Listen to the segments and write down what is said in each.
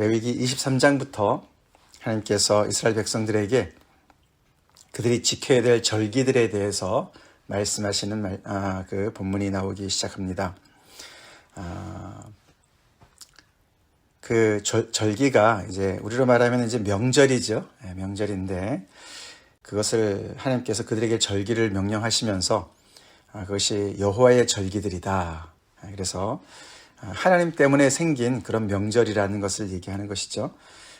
레위기 23장부터 하나님께서 이스라엘 백성들에게 그들이 지켜야 될 절기들에 대해서 말씀하시는 말, 아, 그 본문이 나오기 시작합니다. 아, 그 절, 절기가 이제 우리로 말하면 이제 명절이죠. 네, 명절인데 그것을 하나님께서 그들에게 절기를 명령하시면서 아, 그것이 여호와의 절기들이다. 아, 그래서 아, 하나님 때문에 생긴 그런 명절이라는 것을 얘기하는 것이죠.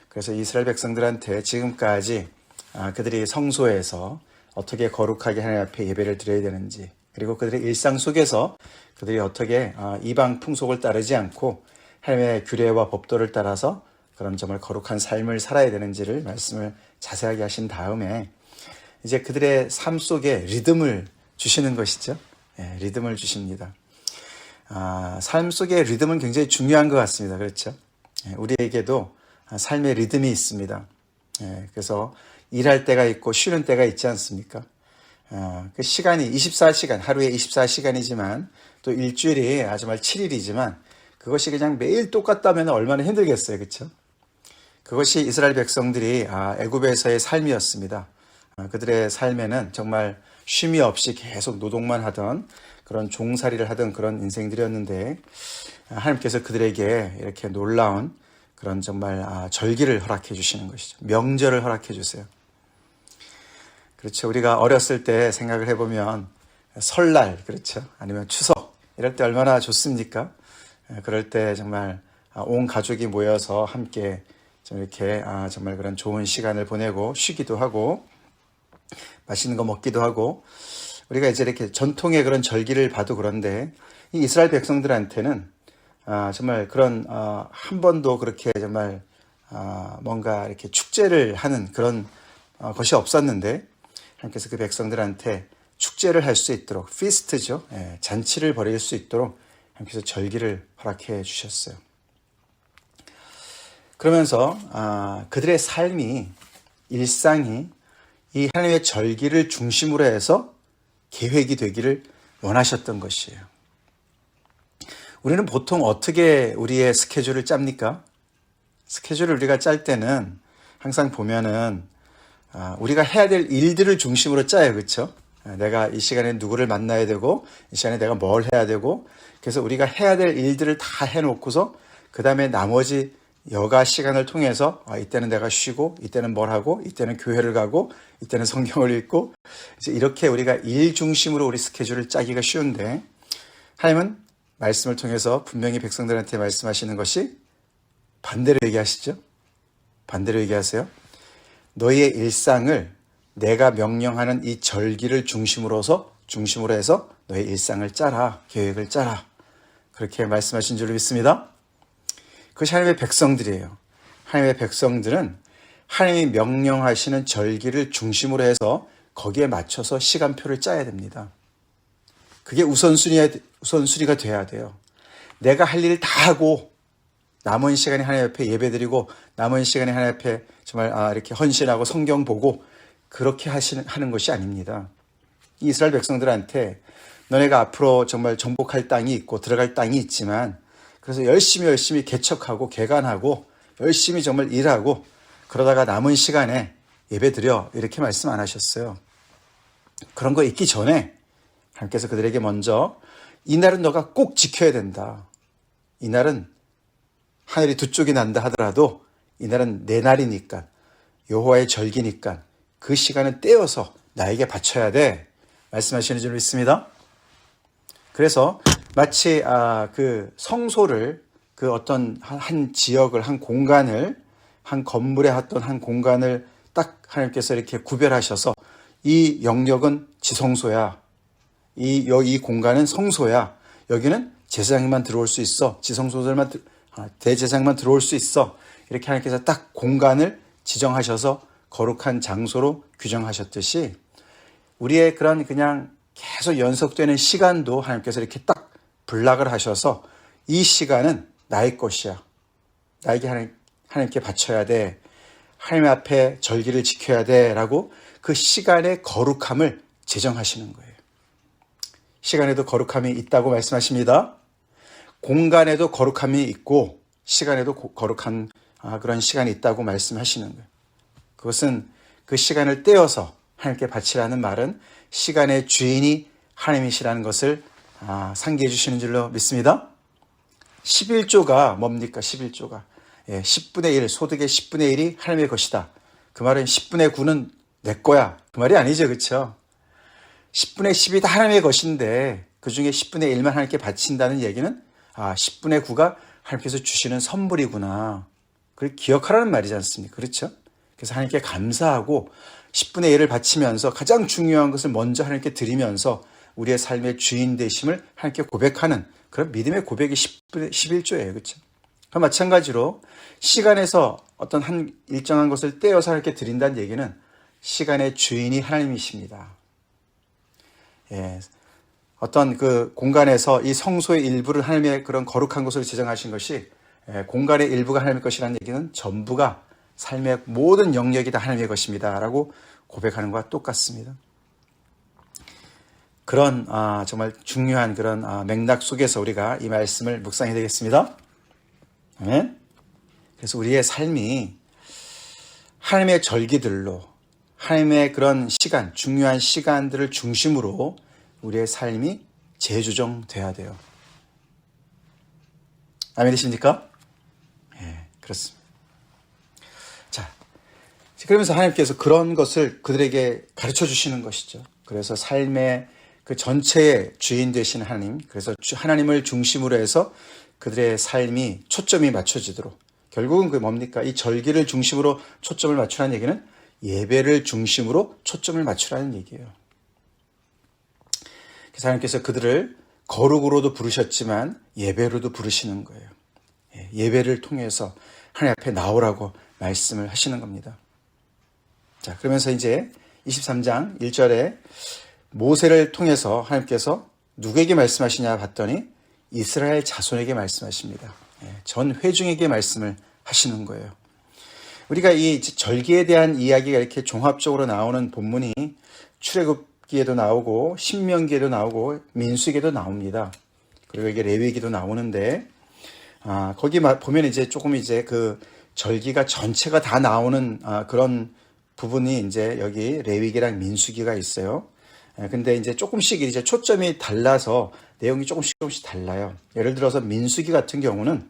그래서 이스라엘 백성들한테 지금까지 아, 그들이 성소에서 어떻게 거룩하게 하나님 앞에 예배를 드려야 되는지 그리고 그들의 일상 속에서 그들이 어떻게 아, 이방 풍속을 따르지 않고 하나님의 규례와 법도를 따라서 그런 정말 거룩한 삶을 살아야 되는지를 말씀을 자세하게 하신 다음에 이제 그들의 삶 속에 리듬을 주시는 것이죠. 예, 리듬을 주십니다. 아, 삶 속의 리듬은 굉장히 중요한 것 같습니다. 그렇죠? 예, 우리에게도 삶의 리듬이 있습니다. 예, 그래서 일할 때가 있고 쉬는 때가 있지 않습니까? 어, 그 시간이 24시간, 하루에 24시간이지만 또 일주일이 아주 말 7일이지만 그것이 그냥 매일 똑같다면 얼마나 힘들겠어요. 그렇죠? 그것이 이스라엘 백성들이 아, 애굽에서의 삶이었습니다. 아, 그들의 삶에는 정말 쉼이 없이 계속 노동만 하던 그런 종살이를 하던 그런 인생들이었는데 하나님께서 그들에게 이렇게 놀라운 그런 정말 아, 절기를 허락해 주시는 것이죠. 명절을 허락해 주세요. 그렇죠. 우리가 어렸을 때 생각을 해보면 설날, 그렇죠. 아니면 추석, 이럴 때 얼마나 좋습니까? 예, 그럴 때 정말 아, 온 가족이 모여서 함께 좀 이렇게 아, 정말 그런 좋은 시간을 보내고 쉬기도 하고 맛있는 거 먹기도 하고 우리가 이제 이렇게 전통의 그런 절기를 봐도 그런데 이 이스라엘 백성들한테는 아, 정말 그런 한 번도 그렇게 정말 뭔가 이렇게 축제를 하는 그런 어, 것이 없었는데 하나님께서 그 백성들한테 축제를 할 수 있도록 피스트죠. 예, 잔치를 벌일 수 있도록 하나님께서 절기를 허락해 주셨어요. 그러면서 아, 그들의 삶이 일상이 이 하나님의 절기를 중심으로 해서 계획이 되기를 원하셨던 것이에요. 우리는 보통 어떻게 우리의 스케줄을 짭니까? 스케줄을 우리가 짤 때는 항상 보면은 아, 우리가 해야 될 일들을 중심으로 짜요. 그렇죠? 내가 이 시간에 누구를 만나야 되고 이 시간에 내가 뭘 해야 되고 그래서 우리가 해야 될 일들을 다 해놓고서 그 다음에 나머지 여가 시간을 통해서 아, 이때는 내가 쉬고 이때는 뭘 하고 이때는 교회를 가고 이때는 성경을 읽고 이제 이렇게 우리가 일 중심으로 우리 스케줄을 짜기가 쉬운데 하나님은 말씀을 통해서 분명히 백성들한테 말씀하시는 것이 반대로 얘기하시죠. 반대로 얘기하세요. 너희의 일상을 내가 명령하는 이 절기를 중심으로서 중심으로 해서 너의 일상을 짜라 계획을 짜라 그렇게 말씀하신 줄 믿습니다. 그것이 하나님의 백성들이에요. 하나님의 백성들은 하나님이 명령하시는 절기를 중심으로 해서 거기에 맞춰서 시간표를 짜야 됩니다. 그게 우선순위가, 우선순위가 돼야 돼요. 내가 할 일을 다 하고 남은 시간에 하나님 앞에 예배드리고 남은 시간에 하나님 앞에 정말 아, 이렇게 헌신하고 성경 보고 그렇게 하시는 하는 것이 아닙니다. 이스라엘 백성들한테 너네가 앞으로 정말 정복할 땅이 있고 들어갈 땅이 있지만 그래서 열심히 열심히 개척하고 개간하고 열심히 정말 일하고 그러다가 남은 시간에 예배 드려 이렇게 말씀 안 하셨어요. 그런 거 있기 전에 하나님께서 그들에게 먼저 이날은 너가 꼭 지켜야 된다. 이날은 하늘이 두 쪽이 난다 하더라도 이날은 내 날이니까 여호와의 절기니까 그 시간은 떼어서 나에게 바쳐야 돼 말씀하시는 줄 믿습니다. 그래서 마치 아, 그 성소를 그 어떤 한 지역을 한 공간을 한 건물에 했던 한 공간을 딱 하나님께서 이렇게 구별하셔서 이 영역은 지성소야. 이, 이 공간은 성소야. 여기는 제사장만 들어올 수 있어. 지성소들만, 아, 대제사장만 들어올 수 있어. 이렇게 하나님께서 딱 공간을 지정하셔서 거룩한 장소로 규정하셨듯이 우리의 그런 그냥 계속 연속되는 시간도 하나님께서 이렇게 딱 블락을 하셔서 이 시간은 나의 것이야. 나에게 하나님, 하나님께 바쳐야 돼. 하나님 앞에 절기를 지켜야 돼. 라고 그 시간의 거룩함을 제정하시는 거예요. 시간에도 거룩함이 있다고 말씀하십니다. 공간에도 거룩함이 있고 시간에도 고- 거룩한 아, 그런 시간이 있다고 말씀하시는 거예요. 그것은 그 시간을 떼어서 하나님께 바치라는 말은 시간의 주인이 하나님이시라는 것을 아, 상기해 주시는 줄로 믿습니다. 11조가 뭡니까? 11조가. 예, 10분의 1, 소득의 10분의 1이 하나님의 것이다. 그 말은 10분의 9는 내 거야. 그 말이 아니죠. 그렇죠? 10분의 10이 다 하나님의 것인데 그 중에 10분의 1만 하나님께 바친다는 얘기는 아, 10분의 9가 하나님께서 주시는 선물이구나. 그걸 기억하라는 말이지 않습니까? 그렇죠? 그래서 하나님께 감사하고 10분의 1을 바치면서 가장 중요한 것을 먼저 하나님께 드리면서 우리의 삶의 주인 되심을 하나님께 고백하는 그런 믿음의 고백이 10분의 11조예요. 그렇죠? 그 마찬가지로 시간에서 어떤 한 일정한 것을 떼어서 하나님께 드린다는 얘기는 시간의 주인이 하나님이십니다. 예. 어떤 그 공간에서 이 성소의 일부를 하나님의 그런 거룩한 것으로 지정하신 것이 예, 공간의 일부가 하나님의 것이라는 얘기는 전부가 삶의 모든 영역이 다 하나님의 것입니다. 라고 고백하는 것과 똑같습니다. 그런 아, 정말 중요한 그런 아, 맥락 속에서 우리가 이 말씀을 묵상해야 되겠습니다. 아멘. 그래서 우리의 삶이 하나님의 절기들로 하나님의 그런 시간, 중요한 시간들을 중심으로 우리의 삶이 재조정돼야 돼요. 아멘 되십니까? 예, 그렇습니다. 자, 그러면서 하나님께서 그런 것을 그들에게 가르쳐 주시는 것이죠. 그래서 삶의 그 전체의 주인 되신 하나님, 그래서 하나님을 중심으로 해서 그들의 삶이 초점이 맞춰지도록 결국은 그 뭡니까? 이 절기를 중심으로 초점을 맞추라는 얘기는 예배를 중심으로 초점을 맞추라는 얘기예요. 그래서 하나님께서 그들을 거룩으로도 부르셨지만 예배로도 부르시는 거예요. 예, 예배를 통해서 하나님 앞에 나오라고 말씀을 하시는 겁니다. 자, 그러면서 이제 23장 1절에 모세를 통해서 하나님께서 누구에게 말씀하시냐 봤더니 이스라엘 자손에게 말씀하십니다. 예, 전 회중에게 말씀을 하시는 거예요. 우리가 이 절기에 대한 이야기가 이렇게 종합적으로 나오는 본문이 출애굽기에도 나오고 신명기에도 나오고 민수기에도 나옵니다. 그리고 이게 레위기도 나오는데 아, 거기 보면 이제 조금 이제 그 절기가 전체가 다 나오는 아, 그런 부분이 이제 여기 레위기랑 민수기가 있어요. 예, 근데 이제 조금씩 이제 초점이 달라서 내용이 조금씩 조금씩 달라요. 예를 들어서 민수기 같은 경우는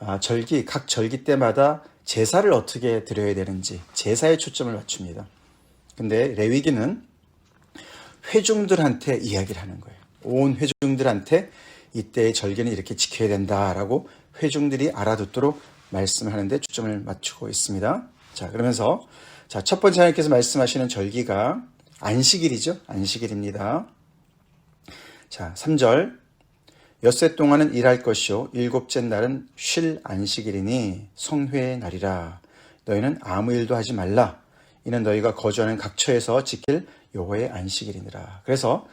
아, 절기 각 절기 때마다 제사를 어떻게 드려야 되는지 제사에 초점을 맞춥니다. 근데 레위기는 회중들한테 이야기를 하는 거예요. 온 회중들한테 이때의 절기는 이렇게 지켜야 된다라고 회중들이 알아듣도록 말씀을 하는데 초점을 맞추고 있습니다. 자, 그러면서 자, 첫 번째 하나님께서 말씀하시는 절기가 안식일이죠. 안식일입니다. 자, 3절. 엿새 동안은 일할 것이요 일곱째 날은 쉴 안식일이니 성회의 날이라 너희는 아무 일도 하지 말라 이는 너희가 거주하는 각처에서 지킬 여호와의 안식일이니라 그래서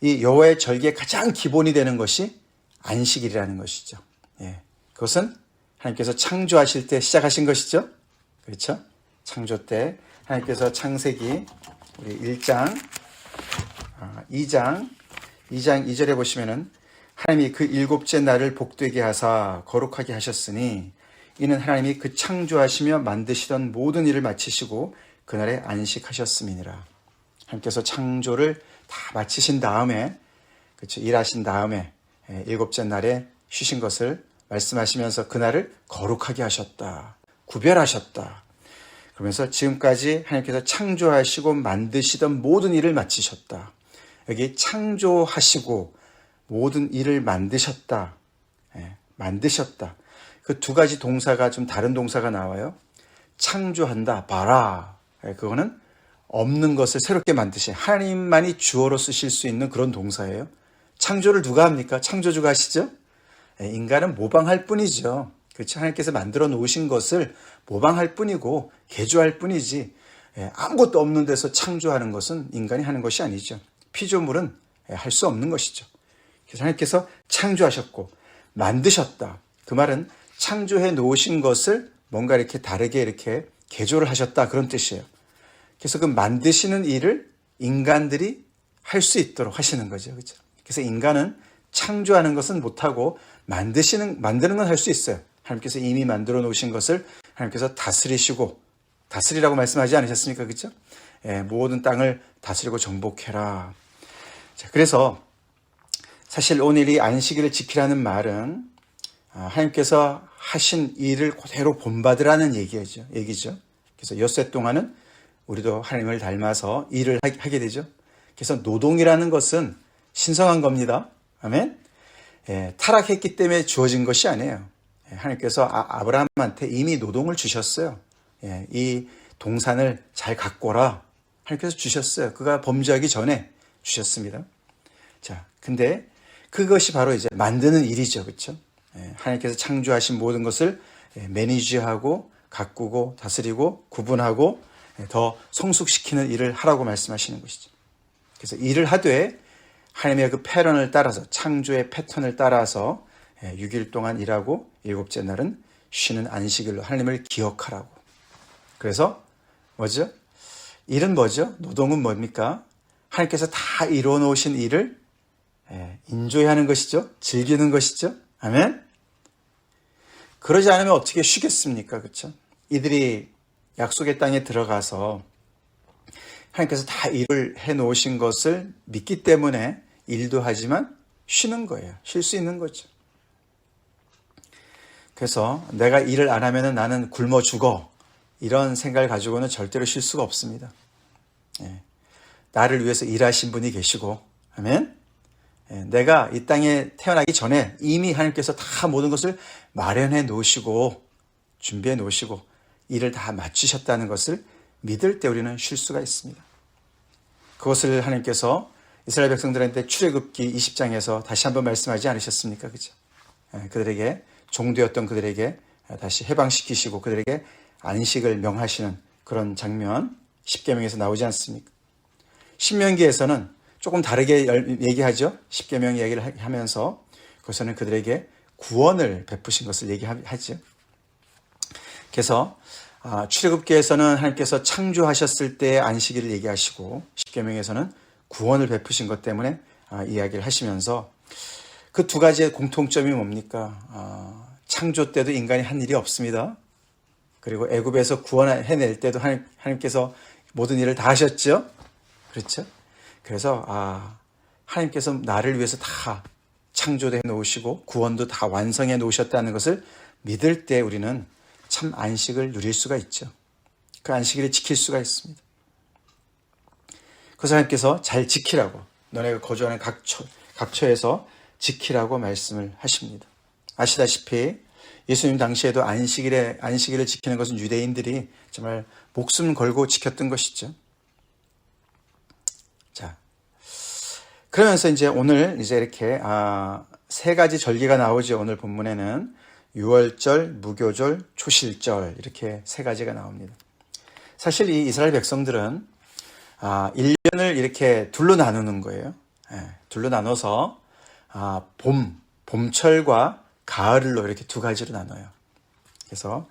이 여호와의 절기의 가장 기본이 되는 것이 안식일이라는 것이죠 예. 그것은 하나님께서 창조하실 때 시작하신 것이죠 그렇죠 창조 때 하나님께서 창세기 우리 1장 2장 2장 2절에 보시면은 하나님이 그 일곱째 날을 복되게 하사 거룩하게 하셨으니 이는 하나님이 그 창조하시며 만드시던 모든 일을 마치시고 그날에 안식하셨음이니라. 하나님께서 창조를 다 마치신 다음에 그렇죠 일하신 다음에 예, 일곱째 날에 쉬신 것을 말씀하시면서 그날을 거룩하게 하셨다. 구별하셨다. 그러면서 지금까지 하나님께서 창조하시고 만드시던 모든 일을 마치셨다. 여기 창조하시고 모든 일을 만드셨다. 예, 만드셨다. 그 두 가지 동사가 좀 다른 동사가 나와요. 창조한다, 봐라. 예, 그거는 없는 것을 새롭게 만드신 하나님만이 주어로 쓰실 수 있는 그런 동사예요. 창조를 누가 합니까? 창조주가 하시죠? 예, 인간은 모방할 뿐이죠. 그렇죠? 하나님께서 만들어 놓으신 것을 모방할 뿐이고 개조할 뿐이지 예, 아무것도 없는 데서 창조하는 것은 인간이 하는 것이 아니죠. 피조물은 예, 할수 없는 것이죠. 그래서 하나님께서 창조하셨고 만드셨다. 그 말은 창조해 놓으신 것을 뭔가 이렇게 다르게 이렇게 개조를 하셨다 그런 뜻이에요. 그래서 그 만드시는 일을 인간들이 할 수 있도록 하시는 거죠. 그렇죠? 그래서 인간은 창조하는 것은 못하고 만드시는 만드는 건 할 수 있어요. 하나님께서 이미 만들어 놓으신 것을 하나님께서 다스리시고 다스리라고 말씀하지 않으셨습니까? 그죠? 예, 모든 땅을 다스리고 정복해라. 자, 그래서 사실 오늘 이 안식일을 지키라는 말은 아, 하나님께서 하신 일을 그대로 본받으라는 얘기죠. 얘기죠. 그래서 엿새 동안은 우리도 하나님을 닮아서 일을 하게 되죠. 그래서 노동이라는 것은 신성한 겁니다. 아멘. 예, 타락했기 때문에 주어진 것이 아니에요. 예, 하나님께서 아, 브라함한테 이미 노동을 주셨어요. 예, 이 동산을 잘 가꿔라. 하나님께서 주셨어요. 그가 범죄하기 전에 주셨습니다. 자, 근데 그것이 바로 이제 만드는 일이죠. 그렇죠? 예, 하나님께서 창조하신 모든 것을 예, 매니지하고 가꾸고 다스리고 구분하고 예, 더 성숙시키는 일을 하라고 말씀하시는 것이죠. 그래서 일을 하되 하나님의 그 패런을 따라서 창조의 패턴을 따라서 6일 동안 일하고 일곱째 날은 쉬는 안식일로 하나님을 기억하라고. 그래서 뭐죠? 일은 뭐죠? 노동은 뭡니까? 하나님께서 다 이루어 놓으신 일을 인조해하는 것이죠. 즐기는 것이죠. 아멘. 그러지 않으면 어떻게 쉬겠습니까? 그렇죠? 이들이 약속의 땅에 들어가서 하나님께서 다 일을 해 놓으신 것을 믿기 때문에 일도 하지만 쉬는 거예요. 쉴 수 있는 거죠. 그래서 내가 일을 안 하면 나는 굶어 죽어. 이런 생각을 가지고는 절대로 쉴 수가 없습니다. 예. 나를 위해서 일하신 분이 계시고, 아멘? 예. 내가 이 땅에 태어나기 전에 이미 하나님께서 다 모든 것을 마련해 놓으시고, 준비해 놓으시고, 일을 다 마치셨다는 것을 믿을 때 우리는 쉴 수가 있습니다. 그것을 하나님께서 이스라엘 백성들한테 출애굽기 20장에서 다시 한번 말씀하지 않으셨습니까? 그죠? 예, 그들에게 종되었던 그들에게 다시 해방시키시고 그들에게 안식을 명하시는 그런 장면 10계명에서 나오지 않습니까? 신명기에서는 조금 다르게 얘기하죠. 10계명 얘기를 하면서 그것은 그들에게 구원을 베푸신 것을 얘기하죠. 그래서 아, 출애굽기에서는 하나님께서 창조하셨을 때 안식일을 얘기하시고 십계명에서는 구원을 베푸신 것 때문에 아, 이야기를 하시면서 그 두 가지의 공통점이 뭡니까? 아, 창조 때도 인간이 한 일이 없습니다. 그리고 애굽에서 구원해낼 때도 하나님, 하나님께서 모든 일을 다 하셨죠. 그렇죠? 그래서 아 하나님께서 나를 위해서 다 창조해 놓으시고 구원도 다 완성해 놓으셨다는 것을 믿을 때 우리는 참 안식을 누릴 수가 있죠. 그 안식일을 지킬 수가 있습니다. 그래서 하나님께서 잘 지키라고 너네가 거주하는 각, 처, 각 처에서 지키라고 말씀을 하십니다. 아시다시피 예수님 당시에도 안식일에 안식일을 지키는 것은 유대인들이 정말 목숨 걸고 지켰던 것이죠. 자, 그러면서 이제 오늘 이제 이렇게 아, 세 가지 절기가 나오죠. 오늘 본문에는 6월절, 무교절, 초실절 이렇게 세 가지가 나옵니다. 사실 이 이스라엘 백성들은 아, 1년을 이렇게 둘로 나누는 거예요. 예, 둘로 나눠서 아, 봄, 봄철과 가을로 이렇게 두 가지로 나눠요. 그래서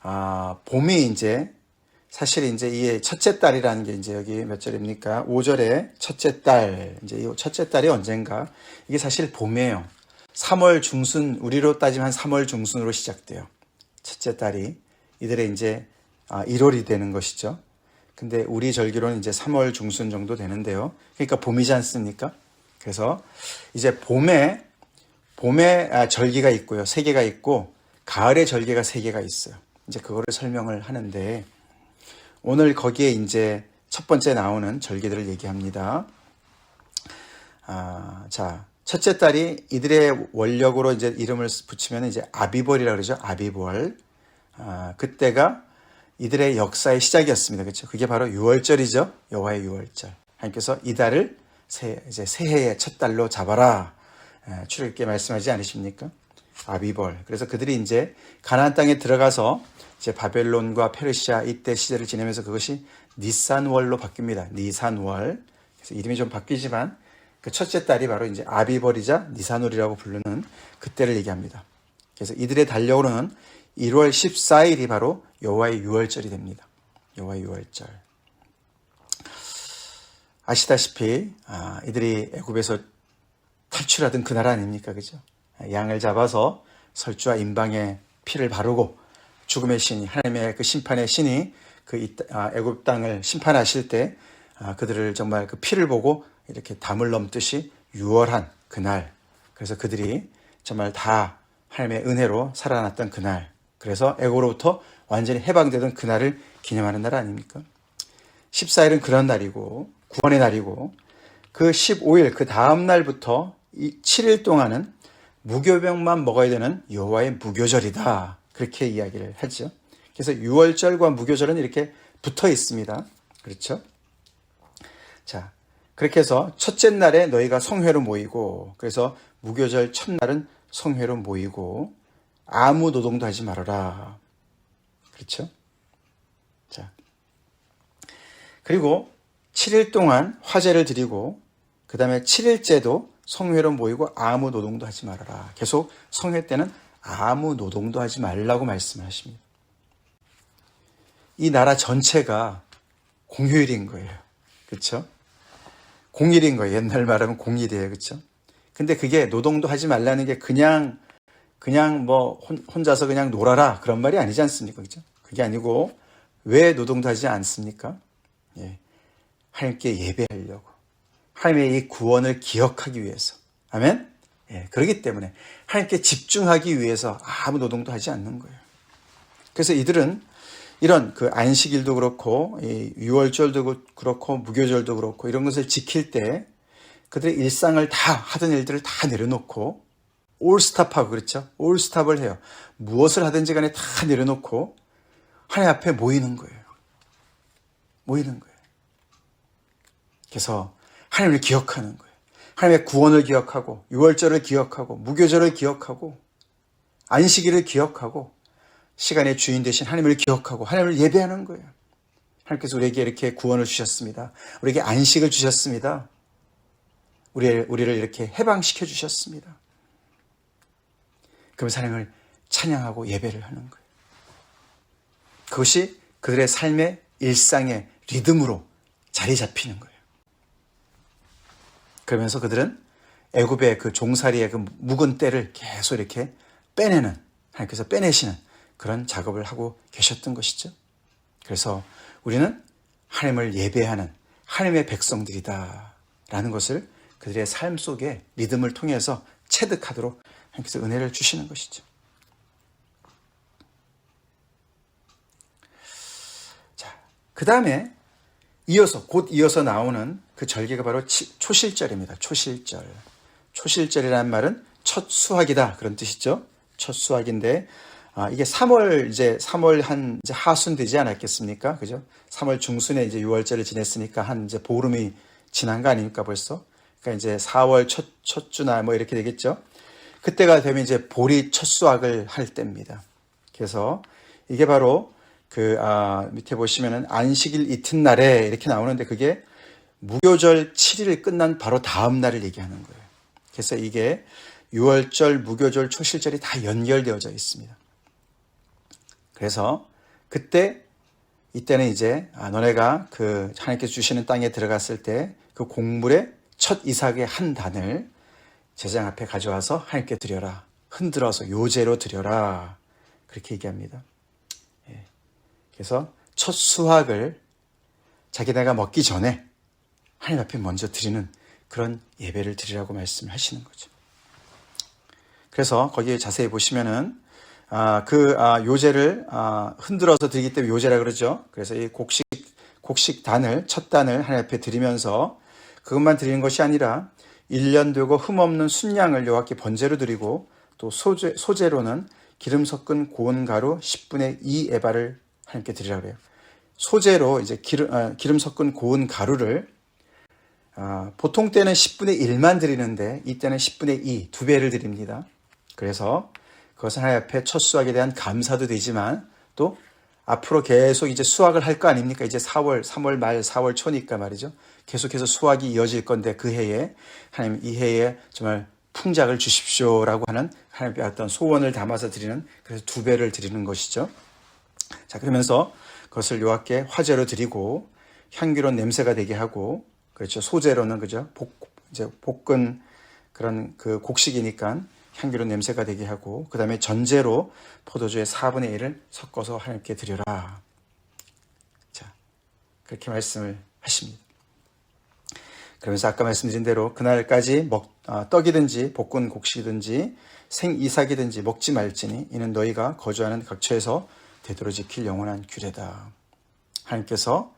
아, 봄이 이제 사실 이제 이 첫째 딸이라는 게 이제 여기 몇 절입니까? 5절에 첫째 딸. 이제 이 첫째 딸이 언젠가? 이게 사실 봄이에요. 3월 중순, 우리로 따지면 한 3월 중순으로 시작돼요. 첫째 딸이. 이들의 이제 1월이 아, 되는 것이죠. 근데 우리 절기로는 이제 3월 중순 정도 되는데요. 그러니까 봄이지 않습니까? 그래서 이제 봄에, 봄에 아, 절기가 있고요. 세 개가 있고, 가을에 절기가 세 개가 있어요. 이제 그거를 설명을 하는데, 오늘 거기에 이제 첫 번째 나오는 절기들을 얘기합니다. 아, 자, 첫째 딸이 이들의 원력으로 이제 이름을 붙이면 이제 아비벌이라 그러죠. 아비벌. 아, 그때가 이들의 역사의 시작이었습니다. 그렇죠? 그게 바로 6월절이죠. 여호와의 6월절. 하나님께서 이달을 새, 이제 새해의 첫 달로 잡아라. 예, 출애굽기 말씀하지 않으십니까? 아비벌. 그래서 그들이 이제 가나안 땅에 들어가서 이제 바벨론과 페르시아 이때 시대를 지내면서 그것이 니산월로 바뀝니다. 니산월. 그래서 이름이 좀 바뀌지만 그 첫째 딸이 바로 이제 아비벌이자 니사놀이라고 부르는 그때를 얘기합니다. 그래서 이들의 달력으로는 1월 14일이 바로 여호와의 6월절이 됩니다. 여호와의 6월절. 아시다시피 아, 이들이 애굽에서 탈출하던 그날 아닙니까, 그죠? 양을 잡아서 설주와 임방에 피를 바르고 죽음의 신이 하나님의 그 심판의 신이 그 이- 아, 애굽 땅을 심판하실 때 아, 그들을 정말 그 피를 보고 이렇게 담을 넘듯이 유월한 그날 그래서 그들이 정말 다 하나님의 은혜로 살아났던 그날 그래서 애고로부터 완전히 해방되던 그날을 기념하는 날 아닙니까? 14일은 그런 날이고 구원의 날이고 그 15일 그 다음 날부터 이 7일 동안은 무교병만 먹어야 되는 여호와의 무교절이다. 그렇게 이야기를 하죠. 그래서 6월절과 무교절은 이렇게 붙어 있습니다. 그렇죠? 자, 그렇게 해서 첫째 날에 너희가 성회로 모이고 그래서 무교절 첫날은 성회로 모이고 아무 노동도 하지 말아라. 그렇죠? 자. 그리고 7일 동안 화제를 드리고 그 다음에 7일째도 성회로 모이고 아무 노동도 하지 말아라. 계속 성회 때는 아무 노동도 하지 말라고 말씀하십니다. 이 나라 전체가 공휴일인 거예요. 그렇죠? 공일인 거예요. 옛날 말하면 공일이에요. 그렇죠? 근데 그게 노동도 하지 말라는 게 그냥 그냥 뭐 혼- 혼자서 그냥 놀아라 그런 말이 아니지 않습니까? 그렇죠? 그게 아니고 왜 노동도 하지 않습니까? 예. 하나님께 예배하려고 하나님의 이 구원을 기억하기 위해서 아멘. 예, 그렇기 때문에 하나님께 집중하기 위해서 아무 노동도 하지 않는 거예요. 그래서 이들은 이런 그 안식일도 그렇고 이 유월절도 그렇고 무교절도 그렇고 이런 것을 지킬 때 그들의 일상을 다 하던 일들을 다 내려놓고 올스탑하고 그렇죠? 올스탑을 해요. 무엇을 하든지 간에 다 내려놓고 하나님 앞에 모이는 거예요. 모이는 거예요. 그래서 하나님을 기억하는 거예요. 하나님의 구원을 기억하고 유월절을 기억하고 무교절을 기억하고 안식일을 기억하고 시간의 주인 되신 하나님을 기억하고 하나님을 예배하는 거예요. 하나님께서 우리에게 이렇게 구원을 주셨습니다. 우리에게 안식을 주셨습니다. 우리를, 우리를 이렇게 해방시켜 주셨습니다. 그러면서 하나님을 찬양하고 예배를 하는 거예요. 그것이 그들의 삶의 일상의 리듬으로 자리 잡히는 거예요. 그러면서 그들은 애굽의 그 종살이의 그 묵은 때를 계속 이렇게 빼내는 하나님께서 빼내시는 그런 작업을 하고 계셨던 것이죠. 그래서 우리는 하나님을 예배하는 하나님의 백성들이다라는 것을 그들의 삶 속에 리듬을 통해서 체득하도록 하나님께서 은혜를 주시는 것이죠. 자, 그 다음에 이어서 곧 이어서 나오는 그 절기가 바로 치- 초실절입니다. 초실절. 초실절이라는 말은 첫 수확이다 그런 뜻이죠. 첫 수확인데 아, 이게 3월 이제 3월 한 이제 하순 되지 않았겠습니까? 그죠? 3월 중순에 이제 6월절을 지냈으니까 한 이제 보름이 지난 거 아닙니까 벌써? 그러니까 이제 4월 첫, 첫 주나 뭐 이렇게 되겠죠. 그때가 되면 이제 보리 첫 수확을 할 때입니다. 그래서 이게 바로 그 아, 밑에 보시면은 안식일 이튿날에 이렇게 나오는데 그게 무교절 7일 끝난 바로 다음 날을 얘기하는 거예요. 그래서 이게 6월절, 무교절, 초실절이 다 연결되어져 있습니다. 그래서 그때 이때는 이제 아, 너네가 그 하나님께서 주시는 땅에 들어갔을 때 그 곡물의 첫 이삭의 한 단을 제장 앞에 가져와서 하나님께 드려라. 흔들어서 요제로 드려라. 그렇게 얘기합니다. 예. 그래서 첫 수확을 자기네가 먹기 전에 하나님 앞에 먼저 드리는 그런 예배를 드리라고 말씀을 하시는 거죠. 그래서 거기에 자세히 보시면은 아, 그 아, 요제를 아, 흔들어서 드리기 때문에 요제라 그러죠. 그래서 이 곡식 곡식 단을 첫 단을 하나님 앞에 드리면서 그것만 드리는 것이 아니라 1년 되고 흠없는 순양을 여호와께 번제로 드리고 또 소제, 소제로는 기름 섞은 고운 가루 10분의 2 에바를 하나님께 드리라 그래요. 소제로 이제 기름, 아, 기름 섞은 고운 가루를 아, 보통 때는 10분의 1만 드리는데 이때는 10분의 2, 두 배를 드립니다. 그래서 그것은 하나님 앞에 첫 수확에 대한 감사도 되지만 또 앞으로 계속 이제 수확을 할 거 아닙니까? 이제 4월, 3월 말, 4월 초니까 말이죠. 계속해서 수확이 이어질 건데 그 해에 하나님 이 해에 정말 풍작을 주십시오라고 하는 하나님께 어떤 소원을 담아서 드리는 그래서 두 배를 드리는 것이죠. 자 그러면서 그것을 요하께 화제로 드리고 향기로운 냄새가 되게 하고 그렇죠 소재로는 그죠 복 이제 볶은 그런 그 곡식이니까 향기로운 냄새가 되게 하고 그 다음에 전제로 포도주의 4분의 1을 섞어서 하나님께 드려라. 자 그렇게 말씀을 하십니다. 그러면서 아까 말씀드린 대로 그날까지 먹, 아, 떡이든지 볶은 곡식이든지 생이삭이든지 먹지 말지니 이는 너희가 거주하는 각처에서 되도록 지킬 영원한 규례다. 하나님께서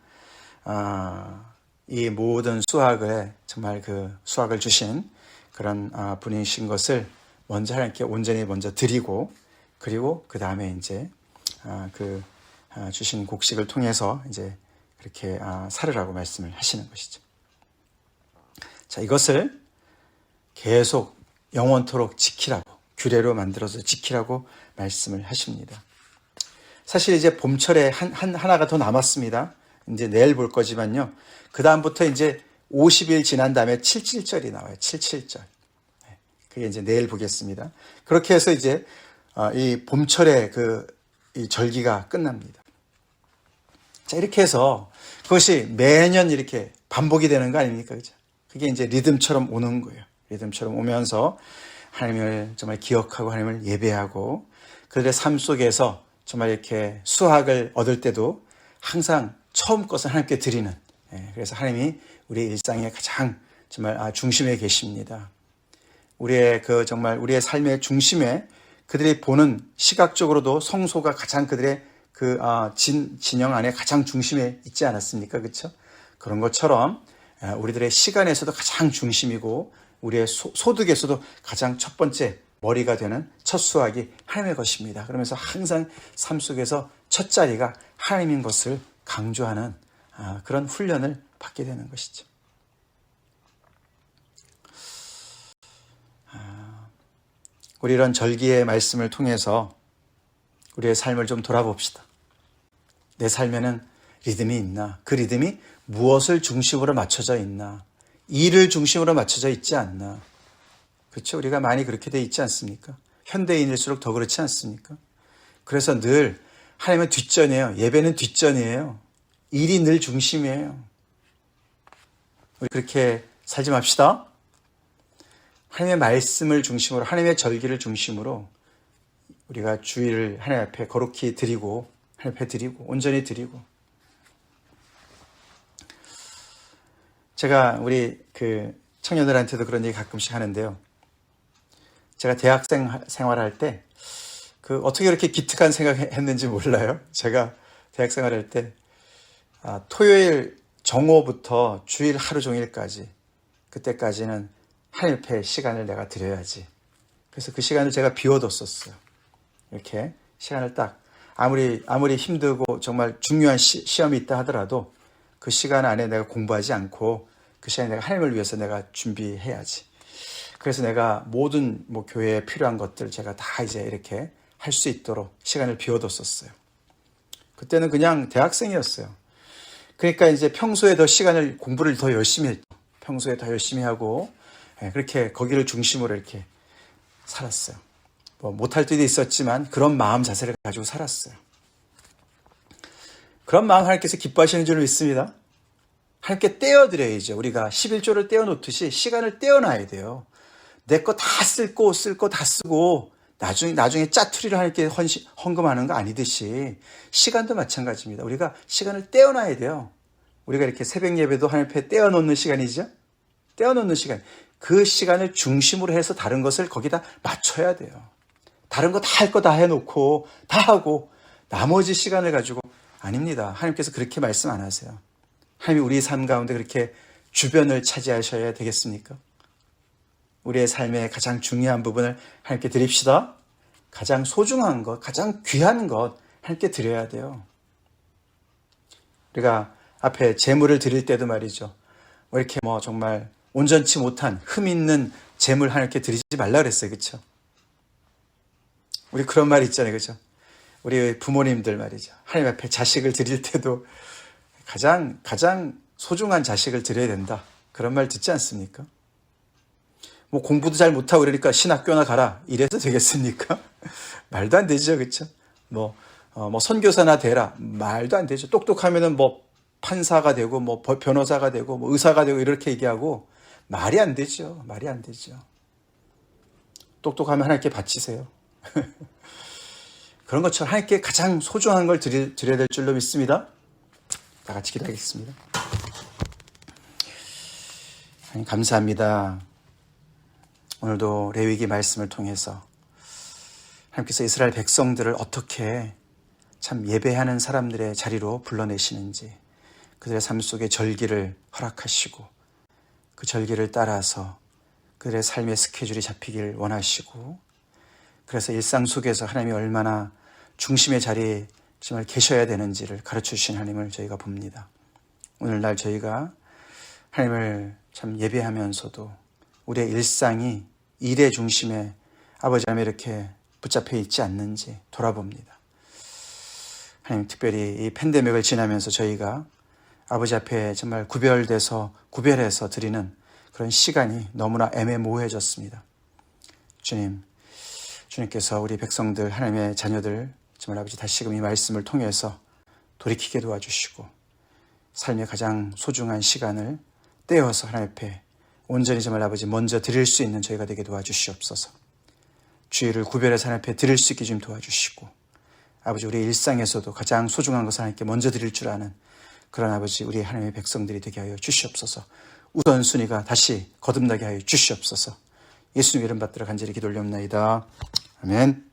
아, 이 모든 수학을 정말 그 수학을 주신 그런 아, 분이신 것을 먼저 하나님께 온전히 먼저 드리고 그리고 그 다음에 이제 아, 그 아, 주신 곡식을 통해서 이제 그렇게 아, 살으라고 말씀을 하시는 것이죠. 자, 이것을 계속 영원토록 지키라고, 규례로 만들어서 지키라고 말씀을 하십니다. 사실 이제 봄철에 한, 한, 하나가 더 남았습니다. 이제 내일 볼 거지만요. 그-다음부터 이제 50일 지난 다음에 77절이 나와요. 77절. 그게 이제 내일 보겠습니다. 그렇게 해서 이제 어, 이 봄철의 그, 이 절기가 끝납니다. 자, 이렇게 해서 그것이 매년 이렇게 반복이 되는 거 아닙니까? 그죠? 그게 이제 리듬처럼 오는 거예요. 리듬처럼 오면서 하나님을 정말 기억하고 하나님을 예배하고 그들의 삶 속에서 정말 이렇게 수학을 얻을 때도 항상 처음 것을 하나님께 드리는 예, 그래서 하나님이 우리의 일상의 가장 정말 아, 중심에 계십니다. 우리의 그 정말 우리의 삶의 중심에 그들이 보는 시각적으로도 성소가 가장 그들의 그 아, 진, 진영 안에 가장 중심에 있지 않았습니까? 그렇죠? 그런 것처럼 우리들의 시간에서도 가장 중심이고 우리의 소, 득에서도 가장 첫 번째 머리가 되는 첫 수학이 하나님의 것입니다. 그러면서 항상 삶 속에서 첫 자리가 하나님인 것을 강조하는 아, 그런 훈련을 받게 되는 것이죠. 아, 우리 이런 절기의 말씀을 통해서 우리의 삶을 좀 돌아봅시다. 내 삶에는 리듬이 있나? 그 리듬이 무엇을 중심으로 맞춰져 있나? 일을 중심으로 맞춰져 있지 않나? 그렇죠? 우리가 많이 그렇게 돼 있지 않습니까? 현대인일수록 더 그렇지 않습니까? 그래서 늘 하나님은 뒷전이에요. 예배는 뒷전이에요. 일이 늘 중심이에요. 우리 그렇게 살지 맙시다. 하나님의 말씀을 중심으로, 하나님의 절기를 중심으로 우리가 주의를 하나님 앞에 거룩히 드리고, 하나님 앞에 드리고, 온전히 드리고, 제가 우리 그 청년들한테도 그런 얘기 가끔씩 하는데요. 제가 대학생 생활할 때, 그 어떻게 그렇게 기특한 생각했는지 몰라요. 제가 대학 생활할 때, 아, 토요일 정오부터 주일 하루 종일까지, 그때까지는 앞에 시간을 내가 드려야지. 그래서 그 시간을 제가 비워뒀었어요. 이렇게 시간을 딱, 아무리, 아무리 힘들고 정말 중요한 시, 시험이 있다 하더라도 그 시간 안에 내가 공부하지 않고 그 시간에 내가 하나님을 위해서 내가 준비해야지. 그래서 내가 모든 뭐 교회에 필요한 것들 제가 다 이제 이렇게 할 수 있도록 시간을 비워뒀었어요. 그때는 그냥 대학생이었어요. 그러니까 이제 평소에 더 시간을 공부를 더 열심히 했죠. 평소에 더 열심히 하고 예, 그렇게 거기를 중심으로 이렇게 살았어요. 뭐 못할 때도 있었지만 그런 마음 자세를 가지고 살았어요. 그런 마음 하나님께서 기뻐하시는 줄 믿습니다. 하나님께 떼어드려야죠. 우리가 11조를 떼어놓듯이 시간을 떼어놔야 돼요. 내 거 다 쓸고 쓸거 다 쓰고 나중에 나중에 짜투리를 헌시, 헌금하는 거 아니듯이 시간도 마찬가지입니다. 우리가 시간을 떼어놔야 돼요. 우리가 이렇게 새벽 예배도 하나님 앞에 떼어놓는 시간이죠. 떼어놓는 시간. 그 시간을 중심으로 해서 다른 것을 거기다 맞춰야 돼요. 다른 거 다 할 거 다 해놓고 다 하고 나머지 시간을 가지고 아닙니다. 하나님께서 그렇게 말씀 안 하세요. 하나님이 우리 삶 가운데 그렇게 주변을 차지하셔야 되겠습니까? 우리의 삶의 가장 중요한 부분을 하나님께 드립시다. 가장 소중한 것, 가장 귀한 것 하나님께 드려야 돼요. 우리가 앞에 재물을 드릴 때도 말이죠. 뭐 이렇게 뭐 정말 온전치 못한 흠 있는 재물 하나님께 드리지 말라 그랬어요. 그렇죠? 우리 그런 말 있잖아요. 그렇죠? 우리 부모님들 말이죠. 하나님 앞에 자식을 드릴 때도 가장, 가장 소중한 자식을 드려야 된다. 그런 말 듣지 않습니까? 뭐 공부도 잘 못하고 그러니까 신학교나 가라. 이래서 되겠습니까? 말도 안 되죠. 그쵸? 뭐, 어, 뭐 선교사나 되라. 말도 안 되죠. 똑똑하면은 뭐 판사가 되고 뭐 변호사가 되고 뭐 의사가 되고 이렇게 얘기하고 말이 안 되죠. 말이 안 되죠. 똑똑하면 하나님께 바치세요. 그런 것처럼 하나님께 가장 소중한 걸 드리, 드려야 될 줄로 믿습니다. 다 같이 기도하겠습니다. 감사합니다. 오늘도 레위기 말씀을 통해서 하나님께서 이스라엘 백성들을 어떻게 참 예배하는 사람들의 자리로 불러내시는지 그들의 삶 속에 절기를 허락하시고 그 절기를 따라서 그들의 삶의 스케줄이 잡히길 원하시고 그래서 일상 속에서 하나님이 얼마나 중심의 자리에 정말 계셔야 되는지를 가르쳐 주신 하나님을 저희가 봅니다. 오늘날 저희가 하나님을 참 예배하면서도 우리의 일상이 일의 중심에 아버지 하나님 이렇게 붙잡혀 있지 않는지 돌아봅니다. 하나님 특별히 이 팬데믹을 지나면서 저희가 아버지 앞에 정말 구별돼서 구별해서 드리는 그런 시간이 너무나 애매모호해졌습니다. 주님, 주님께서 우리 백성들, 하나님의 자녀들, 정말 아버지 다시금 이 말씀을 통해서 돌이키게 도와주시고 삶의 가장 소중한 시간을 떼어서 하나님 앞에 온전히 정말 아버지 먼저 드릴 수 있는 저희가 되게 도와주시옵소서. 주의를 구별해서 하나님 앞에 드릴 수 있게 좀 도와주시고 아버지 우리 일상에서도 가장 소중한 것을 하나님께 먼저 드릴 줄 아는 그런 아버지 우리 하나님의 백성들이 되게 하여 주시옵소서. 우선순위가 다시 거듭나게 하여 주시옵소서. 예수님 이름 받들어 간절히 기도 올려옵나이다. 아멘.